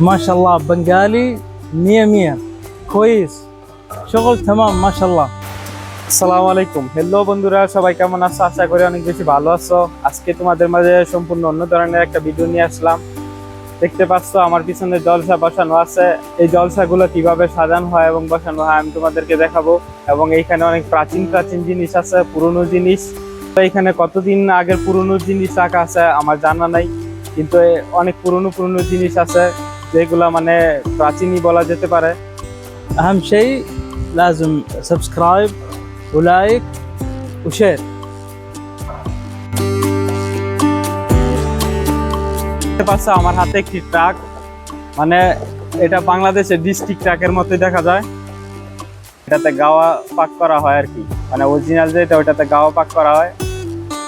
mashallah Bengali near near quiz সকল থামাম মাশাল্লাহ আসসালামু আলাইকুম। হ্যালো বন্ধুরা, সবাই কেমন আছো? আশা করি অনেক বেশি ভালো আছো। আজকে তোমাদের মাঝে সম্পূর্ণ অন্য ধরনের একটা ভিডিও নিয়ে আসলাম। দেখতে পাচ্ছ, আমার পিছনে জলসা বসানো আছে। এই জলসাগুলো কীভাবে সাজানো হয় এবং বসানো হয় আমি তোমাদেরকে দেখাবো। এবং এইখানে অনেক প্রাচীন প্রাচীন জিনিস আছে, পুরনো জিনিস। এখানে কতদিন আগের পুরনো জিনিস রাখা আছে আমার জানা নাই। কিন্তু অনেক পুরনো পুরনো জিনিস আছে। যেগুলো মানে প্রাচীনই বলা যেতে পারে اهم شيء لازم سبسكرايب ولايك وشير দেখতে পাচ্ছ আমার হাতে একটি ট্রাক মানে এটা বাংলাদেশের ডিস্ট্রিক্ট ট্রাকের মতোই দেখা যায় এটাতে গাওয়া পাক করা হয় আর কি মানে অরিজিনাল যেটা ওটাতে গাওয়া পাক করা হয়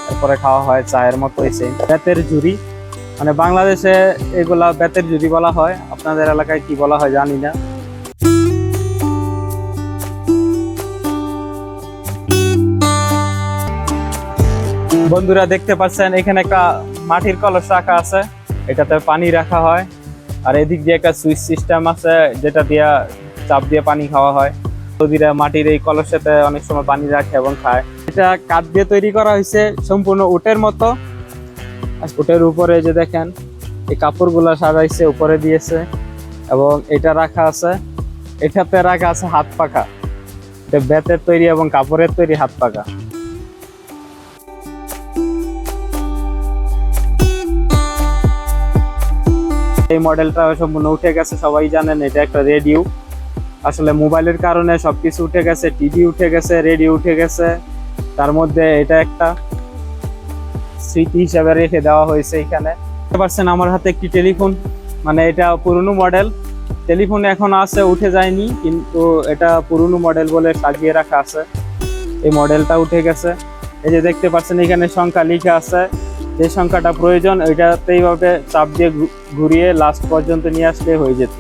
তারপরে খাওয়া হয় চায়ের মতো এসে বেতের ঝুড়ি মানে বাংলাদেশে এগুলা বেতের যদি বলা হয়, আপনাদের এলাকায় কি বলা হয় জানি না। বন্ধুরা দেখতে পাচ্ছেন, এখানে একটা মাটির কলস রাখা আছে, এটাতে পানি রাখা হয়। আর এদিক দিয়ে একটা সুইচ সিস্টেম আছে, যেটা দিয়ে চাপ দিয়ে পানি খাওয়া হয়। নদীরা মাটির এই কলসেতে অনেক সময় পানি রাখে এবং খায়। এটা কাঠ দিয়ে তৈরি করা হয়েছে, সম্পূর্ণ উটের মতো। উটের উপরে যে দেখেন, এই কাপড়গুলো সাজাইছে, উপরে দিয়েছে, এবং এটা রাখা আছে। এটাতে রাখা আছে হাত পাখা। এটা বেতের তৈরি এবং কাপড়ের তৈরি হাত পাখা। এই মডেলটা সম্পূর্ণ উঠে গেছে, সবাই জানেন এটা একটা রেডিও। আসলে মোবাইলের কারণে সবকিছু উঠে গেছে, টিভি উঠে গেছে, রেডিও উঠে গেছে। তার মধ্যে এটা একটা। স্মৃতি হিসাবে রেখে দেওয়া হয়েছে এখানে। দেখতে পাচ্ছেন আমার হাতে একটি টেলিফোন মানে এটা পুরনো মডেল। টেলিফোন এখন আছে, উঠে যায়নি, কিন্তু এটা পুরনো মডেল বলে সাজিয়ে রাখা আছে। এই মডেলটা উঠে গেছে। এই যে দেখতে পাচ্ছেন, এখানে সংখ্যা লিখা আছে। যে সংখ্যাটা প্রয়োজন ওইটাতে এইভাবে চাপ দিয়ে ঘুরিয়ে লাস্ট পর্যন্ত নিয়ে আসলে হয়ে যেত।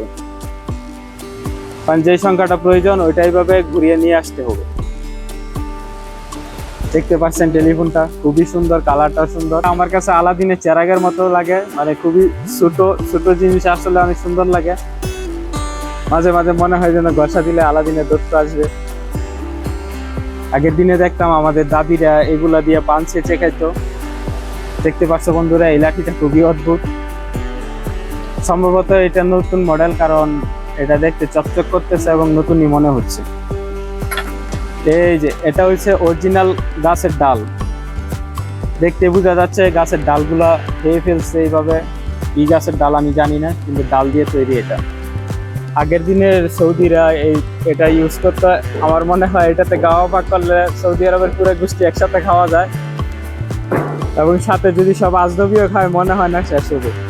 কারণ যে সংখ্যাটা প্রয়োজন ওইটা এইভাবে ঘুরিয়ে নিয়ে আসতে হবে। দেখতে পাচ্ছেন টেলিফোনটা, খুবই সুন্দর কালারটা সুন্দর। আমার কাছে আলাদিনের চেরাগের মতো লাগে মানে খুবই ছোট ছোট জিনিস আসলে অনেক সুন্দর লাগে। মাঝে মাঝে মনে হয় যেন গসা দিলে আলাদিনের দত্ত আসবে। আগের দিনে দেখতাম আমাদের দাদিরা এগুলা দিয়ে পান ছেঁচে খাইতো। দেখতে পাচ্ছ বন্ধুরা, এই লাঠিটা খুবই অদ্ভুত। সম্ভবত এটা নতুন মডেল কারণ এটা দেখতে চকচক করতেছে এবং নতুনই মনে হচ্ছে। এই যে, এটা হচ্ছে অরিজিনাল গাছের ডাল। দেখতে বোঝা যাচ্ছে গাছের ডালগুলা খেয়ে ফেলছে এইভাবে। কি গাছের ডাল আমি জানি না, কিন্তু ডাল দিয়ে তৈরি এটা। আগের দিনের সৌদিরা এই, এটা ইউজ করতে। আমার মনে হয় এটাতে গাওয়া পাক করলে সৌদি আরবের পুরো গোষ্ঠী একসাথে খাওয়া যায়। এবং সাথে যদি সব আজনবীয় খায়, মনে হয় না শেষ হবে।